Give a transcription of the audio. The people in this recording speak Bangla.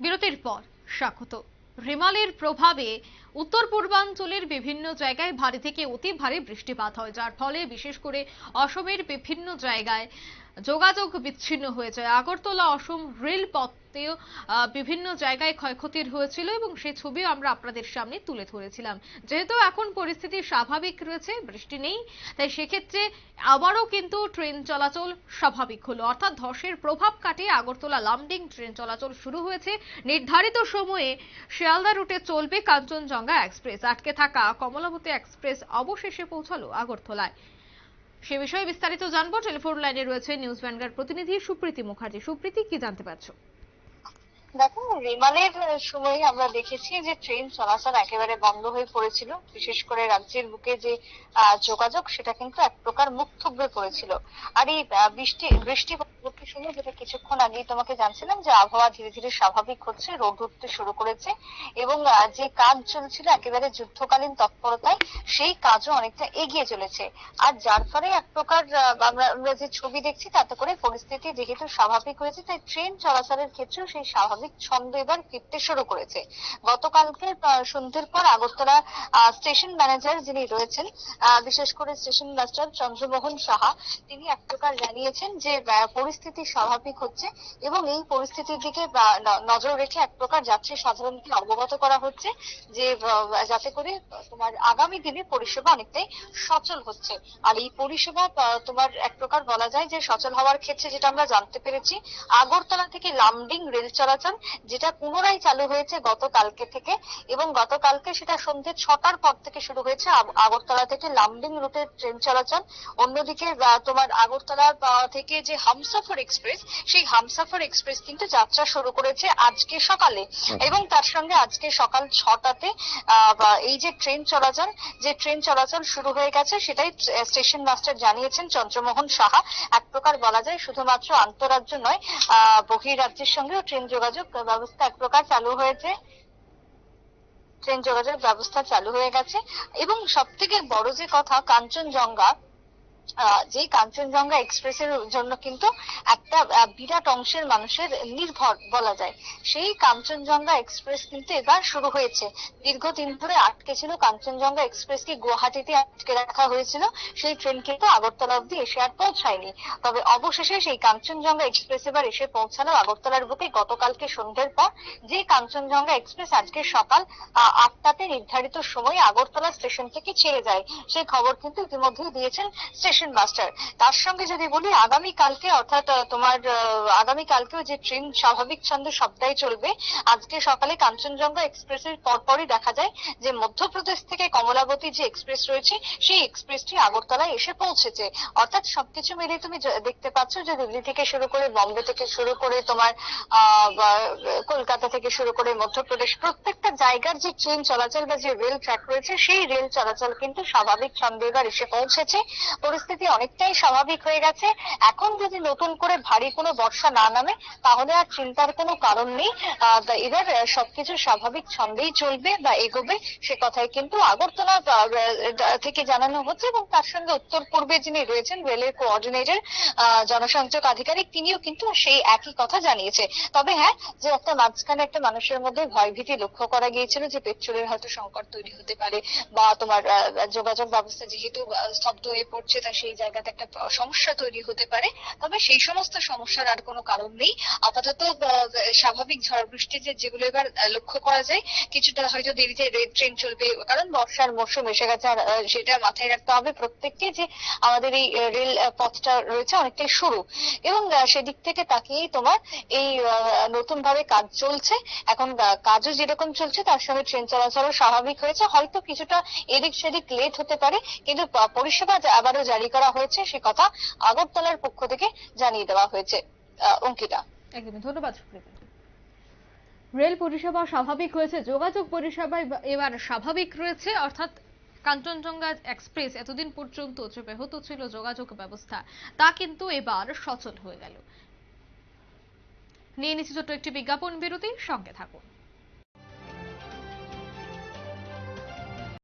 বিরতির পর স্বাগত। রেমালের প্রভাবে উত্তর পূর্বাঞ্চলের বিভিন্ন জায়গায় ভারী থেকে অতি ভারী বৃষ্টিপাত হয়, যার ফলে বিশেষ করে অসমের বিভিন্ন জায়গায় যোগাযোগ বিচ্ছিন্ন হয়ে যায়। আগরতলা, অসম রেল পথেও বিভিন্ন জায়গায় ক্ষয়ক্ষতির হয়েছিল এবং সেই ছবিও আমরা আপনাদের সামনে তুলে ধরেছিলাম। যেহেতু এখন পরিস্থিতি স্বাভাবিক রয়েছে, বৃষ্টি নেই, তাই সেক্ষেত্রে আবারও কিন্তু ট্রেন চলাচল স্বাভাবিক হলো। অর্থাৎ ধসের প্রভাব কাটিয়ে আগরতলা লামডিং ট্রেন চলাচল শুরু হয়েছে। নির্ধারিত সময়ে শিয়ালদা রুটে চলবে কাঞ্চনজঙ্ঘা এক্সপ্রেস। আটকে থাকা কমলাবতী এক্সপ্রেস অবশেষে পৌঁছালো আগরতলায়। সে বিষয়ে বিস্তারিত জানব। টেলিফোন লাইনে রয়েছে নিউজ ভ্যানগার্ড প্রতিনিধি সুপ্রীতি মুখার্জি। সুপ্রীতি, কি জানতে পারছ? দেখো রেমালের সময় আমরা দেখেছি যে ট্রেন চলাচল একেবারে বন্ধ হয়ে পড়েছিল। বিশেষ করে রাজ্যের বুকে যে যোগাযোগ, সেটা কিন্তু এক প্রকার মুখ থুবড়ে পড়েছিল। আর এই বৃষ্টি বৃষ্টি পরবর্তী সময় যেটা কিছুক্ষণ আগেই তোমাকে জানছিলাম যে আবহাওয়া ধীরে ধীরে স্বাভাবিক হচ্ছে, রোদ উঠতে শুরু করেছে এবং যে কাজ চলছিল একেবারে যুদ্ধকালীন তৎপরতায়, সেই কাজও অনেকটা এগিয়ে চলেছে। আর যার ফলে এক প্রকার আমরা যে ছবি দেখছি তাতে করে পরিস্থিতি যেহেতু স্বাভাবিক হয়েছে, তাই ট্রেন চলাচলের ক্ষেত্রেও সেই স্বাভাবিক ছন্দ এবার ফিরতে শুরু করেছে। গতকালকে সন্ধ্যের পর আগরতলা স্টেশন ম্যানেজার যিনি রয়েছেন বিশেষ করে স্টেশন মাস্টার চন্দ্রমোহন সাহা, তিনি এক প্রকার জানিয়েছেন যে পরিস্থিতি স্বাভাবিক হচ্ছে এবং এই পরিস্থিতির দিকে নজর রেখে এক প্রকার যাত্রী সাধারণকে অবগত করা হচ্ছে যে যাতে করে তোমার আগামী দিনে পরিষেবা অনেকটাই সচল হচ্ছে। আর এই পরিষেবা তোমার এক প্রকার বলা যায় যে, সচল হওয়ার ক্ষেত্রে যেটা আমরা জানতে পেরেছি, আগরতলা থেকে লামডিং রেল চলাচল যেটা পুনরায় চালু হয়েছে গতকালকে থেকে এবং গতকালকে সেটা সন্ধ্যে ছটার পর থেকে শুরু হয়েছে। আগরতলা থেকে লামডিং রুটের ট্রেন চলাচল। অন্যদিকে তোমার আগরতলা থেকে যে হামসফর এক্সপ্রেস সেই হামসফর এক্সপ্রেস কিন্তু যাত্রা শুরু করেছে আজকে সকালে। এবং তার সঙ্গে আজকে সকাল ছটাতে আহ, এই যে ট্রেন চলাচল যে ট্রেন চলাচল শুরু হয়ে গেছে সেটাই স্টেশন মাস্টার জানিয়েছেন চন্দ্রমোহন সাহা। এক প্রকার বলা যায় শুধুমাত্র আন্তরাজ্য নয় আহ বহিরাজ্যের সঙ্গেও ট্রেন যোগাযোগ ব্যবস্থা এক প্রকার চালু হয়েছে। ট্রেন যোগাযোগ ব্যবস্থা চালু হয়ে গেছে। এবং সব থেকে বড় যে কথা, কাঞ্চনজঙ্ঘা যে কাঞ্চনজঙ্ঘা এক্সপ্রেসের জন্য কিন্তু একটা বিরাট অংশের মানুষের নির্ভর বলা যায়। সেই কাঞ্চনজঙ্ঘা এক্সপ্রেস কিন্তু এবার শুরু হয়েছে। দীর্ঘদিন ধরে আটকে ছিল কাঞ্চনজঙ্ঘা এক্সপ্রেসকে গুয়াহাটিতে আটকে রাখা হয়েছিল। সেই ট্রেন কিন্তু আগরতলা অব্দি এসে আর পৌঁছায়নি। তবে অবশেষে সেই কাঞ্চনজঙ্ঘা এক্সপ্রেস এবার এসে পৌঁছালো আগরতলার বুকে। গতকালকে সন্ধ্যের পর যে কাঞ্চনজঙ্ঘা এক্সপ্রেস আজকে সকাল আটটাতে নির্ধারিত সময়ে আগরতলা স্টেশন থেকে ছেড়ে যায়। সেই খবর কিন্তু ইতিমধ্যেই দিয়েছেন স্টেশন মাস্টার তার সঙ্গে যদি বলি, আগামী কালকে, অর্থাৎ তোমার আগামী কালকেও যে ট্রেন স্বাভাবিক ছন্দে সবটাই চলবে, আজকে সকালে কাঞ্চনজঙ্ঘা এক্সপ্রেসের পরপরই দেখা যায় যে মধ্যপ্রদেশ থেকে কমলাবতী যে এক্সপ্রেস রয়েছে, সেই এক্সপ্রেসটি আগরতলায় এসে পৌঁছেছে। অর্থাৎ সবকিছু মিলে তুমি দেখতে পাচ্ছ যে দিল্লি থেকে শুরু করে বম্বে থেকে শুরু করে তোমার কলকাতা থেকে শুরু করে মধ্যপ্রদেশ, প্রত্যেকটা জায়গার যে ট্রেন চলাচল বা যে রেল ট্র্যাক রয়েছে, সেই রেল চলাচল কিন্তু স্বাভাবিক ছন্দে এবার এসে পৌঁছেছে। পরিস্থিতি অনেকটাই স্বাভাবিক হয়ে গেছে। এখন যদি নতুন করে ভারী কোনো বর্ষা না নামে, তাহলে আর চিন্তার কোনো কারণ নেই। এবার সবকিছু স্বাভাবিক ছন্দেই চলবে বা এগোবে, সে কথাই কিন্তু আগরতলা থেকে জানানো হচ্ছে এবং তার সঙ্গে উত্তর পূর্বে যিনি রয়েছেন, রেলের কোঅর্ডিনেটর জনসংযোগ আধিকারিক, তিনিও কিন্তু সেই একই কথা জানিয়েছে। তবে হ্যাঁ যে একটা মাঝখানে একটা মানুষের মধ্যে ভয়ভীতি লক্ষ্য করা গিয়েছিল যে পেট্রোলের হয়তো সংকট তৈরি হতে পারে বা তোমার যোগাযোগ ব্যবস্থা যেহেতু স্তব্ধ হয়ে পড়ছে সেই জায়গাতে একটা সমস্যা তৈরি হতে পারে। তবে সেই সমস্ত সমস্যার আর কোনো কারণ নেই। আপাতত স্বাভাবিক ঝড় বৃষ্টি যে, যেগুলো এবার লক্ষ্য করা যায়, কিছুটা হয়তো দেরিতে রেল ট্রেন চলবে, কারণ বর্ষার মরশুম এসে গেছে, আর সেটা মাথায় রাখতে হবে। প্রত্যেককে যে আমাদের এই রেল পথটা রয়েছে অনেকটাই সরু। এবং সেদিক থেকে তাকিয়েই তোমার এই নতুন ভাবে কাজ চলছে। এখন কাজও যেরকম চলছে, তার সঙ্গে ট্রেন চলাচলও স্বাভাবিক হয়েছে। হয়তো কিছুটা এদিক সেদিক লেট হতে পারে, কিন্তু পরিষেবা আবারও জারি করা হয়েছে, সে কথা আগরতলার পক্ষ থেকে জানিয়ে দেওয়া হয়েছে। অঙ্কিতা। একদমই, ধন্যবাদ রেল পরিষেবা স্বাভাবিক হয়েছে, যোগাযোগ পরিষেবা এবার স্বাভাবিক রয়েছে, অর্থাৎ কাঞ্চনজঙ্ঘা এক্সপ্রেস এতদিন পর্যন্ত যে ব্যাহত ছিল যোগাযোগ ব্যবস্থা, তা কিন্তু এবার সচল হয়ে গেল। নিয়ে নিচ্ছি ছোট্ট একটি বিজ্ঞাপন বিরতি, সঙ্গে থাকুন।